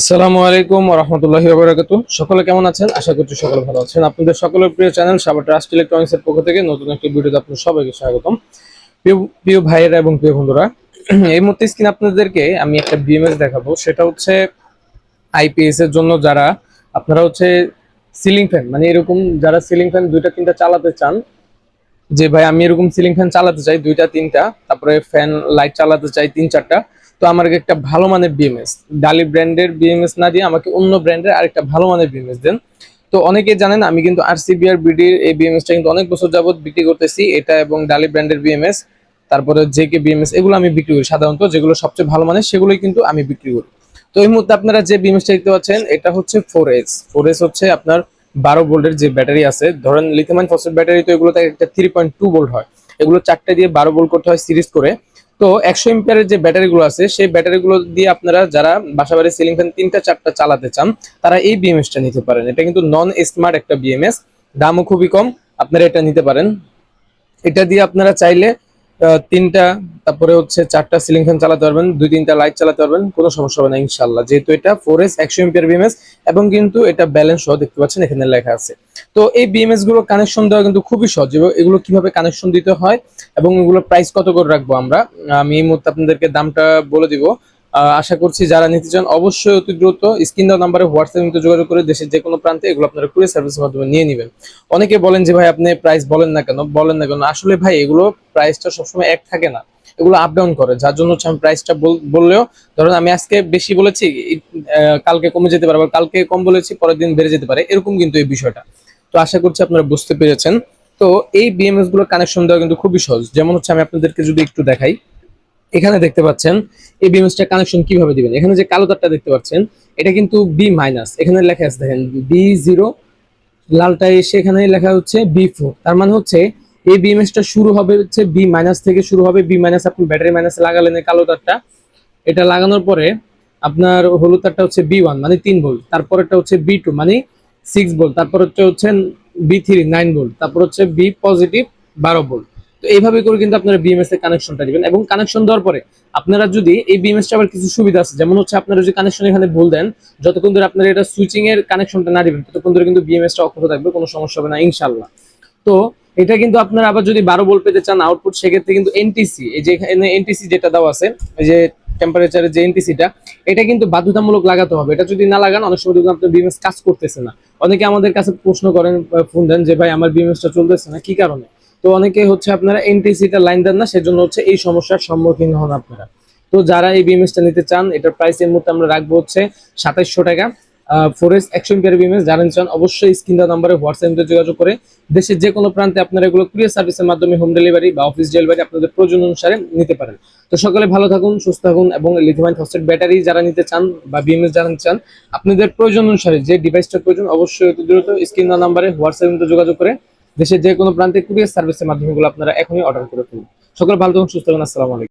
আসসালামু আলাইকুম রহমতুল্লাহি বারাকাতু সকলে কেমন আছেন? আশা করছি সকলে ভালো আছেন। আপনাদের সকলের প্রিয় চ্যানেল সাবা ট্রাস্ট ইলেকট্রনিক্স এর পক্ষ থেকে নতুন একটি ভিডিওতে আপনাদের সবাইকে স্বাগতম। প্রিয় ভাইয়েরা এবং প্রিয় বন্ধুরা, এই মুহূর্তে স্ক্রিন আপনাদেরকে আমি একটা বিএমএস দেখাবো। সেটা হচ্ছে আইপিএস এর জন্য যারা, আপনারা হচ্ছে সিলিং ফ্যান মানে এরকম যারা সিলিং ফ্যান দুইটা, তিনটা চালাতে চান, যে ভাই আমি এরকম সিলিং ফ্যান চালাতে চাই, দুইটা, তিনটা, তারপরে ফ্যান লাইট চালাতে চাই, তিন, চারটা তো আমার একটা ভালো মানের বিএমএস ডালি ব্র্যান্ডের বিএমএস না দিয়ে আমাকে অন্য ব্র্যান্ডের আরেকটা ভালো মানের বিএমএস দেন। তো অনেকেই জানেন আমি কিন্তু আরসিবিআর বিডির এই বিএমএসটা কিন্তু অনেক বছর যাবত বিক্রি করতেছি, এটা এবং ডালি ব্র্যান্ডের বিএমএস তারপরে জে কে বিএমএস এগুলো আমি বিক্রি করি সাধারণত, যেগুলো সবচেয়ে ভালো মানের, সেগুলোই কিন্তু আমি বিক্রি করি। তো এই মুহূর্তে আপনারা যে বিএমএসটা দেখতে পাচ্ছেন, এটা হচ্ছে ফোর এস ফোর এস হচ্ছে আপনার বারো ভোল্টের যে ব্যাটারি আছে, ধরেন লিথিয়াম ফসফেট ব্যাটারি তো এগুলোতে একটা থ্রি পয়েন্ট টু ভোল্ট হয়। এগুলো চারটে দিয়ে বারো ভোল্ট করতে হয় সিরিজ করে। তো একশো এম্পিয়ারের যে ব্যাটারিগুলো আছে, সেই ব্যাটারিগুলো দিয়ে আপনারা যারা বাসাবাড়ি সিলিং ফ্যান তিনটা, চারটা চালাতে চান, তারা এই বিএমএসটা নিতে পারেন। এটা কিন্তু নন স্মার্ট একটা বিএমএস দামও খুবই কম, আপনারা এটা নিতে পারেন। এটা দিয়ে আপনারা চাইলে তিনটা, তারপরে হচ্ছে চারটা সিলিং ফ্যান চালাতে পারবেন, দুই তিনটা লাইট চালাতে পারবেন, কোনো সমস্যা হবে না ইনশাল্লাহ যেহেতু এটা ফোর এস একশো এমপিয়ার বিএমএস এবং কিন্তু এটা ব্যালেন্স সহ দেখতে পাচ্ছেন, এখানে লেখা আছে। তো এই বিএমএসগুলো কানেকশন দেওয়া কিন্তু খুবই সহজ, এবং এগুলো কীভাবে কানেকশন দিতে হয়, এবং এগুলো প্রাইস কত করে রাখব আমরা? আমি এই মুহূর্তে আপনাদেরকে দামটা বলে দিব। আশা করছি যারা নিতে চান অবশ্যই অতি দ্রুত স্ক্রিন দেওয়া নাম্বারে হোয়াটসঅ্যাপ যোগাযোগ করে দেশের যে কোনো প্রান্তে এগুলো আপনারা কুরিয়ার সার্ভিসের মাধ্যমে নিয়ে নেবেন। অনেকে বলেন যে ভাই, আপনি প্রাইস বলেন না কেন? বলেন না কেন? আসলে ভাই, এগুলো প্রাইসটা সবসময় এক থাকে না। এগুলো আপ ডাউন করে, যার জন্য হচ্ছে আমি প্রাইসটা বললেও, ধরুন আমি আজকে বেশি বলেছি কালকে কমে যেতে পারে, আবার কালকে কম বলেছি, পরের দিন বেড়ে যেতে পারে, এরকম কিন্তু এই বিষয়টা। তো আশা করছি আপনারা বুঝতে পেরেছেন। তো এই বিএমএসগুলো কানেকশন দেওয়া কিন্তু খুবই সহজ। যেমন হচ্ছে আমি আপনাদেরকে যদি একটু দেখাই। এখানে দেখতে পাচ্ছেন, এই বিএমএসটা কানেকশন কীভাবে দিবেন? এখানে যে কালো তারটা দেখতে পাচ্ছেন, এটা কিন্তু বি মাইনাস এখানে লেখা আছে, দেখেন বি জিরো লালটা এসে এখানে লেখা হচ্ছে বি ফোর তার মানে হচ্ছে এই বিএমএসটা শুরু হবে হচ্ছে বি মাইনাস থেকে শুরু হবে বি মাইনাস আপনি ব্যাটারি মাইনাস লাগালেন কালো তারটা, এটা লাগানোর পরে আপনার হলুদ তারটা হচ্ছে বি ওয়ান মানে তিন ভোল্ট তারপরেরটা হচ্ছে বি টু মানে সিক্স ভোল্ট তারপর হচ্ছে হচ্ছে বি থ্রি নাইন ভোল্ট তারপর হচ্ছে বি পজিটিভ বারো ভোল্ট তো এইভাবে করে কিন্তু আপনারা বিএমএস এর কানেকশনটা দিবেন এবং কানেকশন দেওয়ার পরে আপনারা যদি এই বিএমএসটা আবার কিছু সুবিধা আছে, যেমন হচ্ছে আপনারা যদি কানেকশন এখানে ভুল দেন, যতক্ষণ ধরে আপনারা এটা সুইচিং এর কানেকশনটা না দিবেন ততক্ষণ ধরে কিন্তু বিএমএসটা অক্ষত থাকবে, কোনো সমস্যা হবে না ইনশাল্লাহ তো এটা কিন্তু আপনারা আবার যদি বারো ভোল্ট পেতে চান আউটপুট সেক্ষেত্রে কিন্তু এনটিসি এই যে এখানে এনটিসি যেটা দেওয়া আছে, এই যে টেম্পারেচারের যে এনটিসিটা এটা কিন্তু বাধ্যতামূলক লাগাতে হবে। এটা যদি না লাগান, অনেক সময় কিন্তু আপনার বিএমএস কাজ করতেছে না। অনেকে আমাদের কাছে প্রশ্ন করেন ফোন দেন যে, ভাই, আমার বিএমএসটা চলতেছে না। কি কারণে? তো অনেকে হচ্ছে আপনারা এনটিসিটা লাইন দেন না, সেজন্য হচ্ছে এই সমস্যার সম্মুখীন হন আপনারা। তো যারা এই বিএমএসটা নিতে চান, এটার প্রাইস এর মধ্যে আমরা রাখব হচ্ছে সাতাইশশো টাকা। ফোরেস একশো এম্পিয়ার বিএমএস জানেন চান, অবশ্যই স্ক্রিন দেওয়া নাম্বারে হোয়াটসঅ্যাপে যোগাযোগ করে দেশের যে কোনো প্রান্তে আপনারা এগুলো কুরিয়ার সার্ভিসের মাধ্যমে হোম ডেলিভারি বা অফিস ডেলিভারি আপনাদের প্রয়োজন অনুসারে নিতে পারেন। তো সকলে ভালো থাকুন, সুস্থ থাকুন এবং লিথিয়াম ফসফেট ব্যাটারি যারা নিতে চান বা বিএমএস যারা নিতে চান, আপনাদের প্রয়োজন অনুসারে যে ডিভাইসটা প্রয়োজন, অবশ্যই অতি দ্রুত স্ক্রিন নাম্বারে হোয়াটসঅ্যাপে যোগাযোগ করে দেশের যে কোনো প্রান্তে কুরিয়ার সার্ভিসের মাধ্যমে আপনারা এখনই অর্ডার করে ফেলুন। সকলে ভালো থাকুন, সুস্থ থাকুন, আসসালামু আলাইকুম।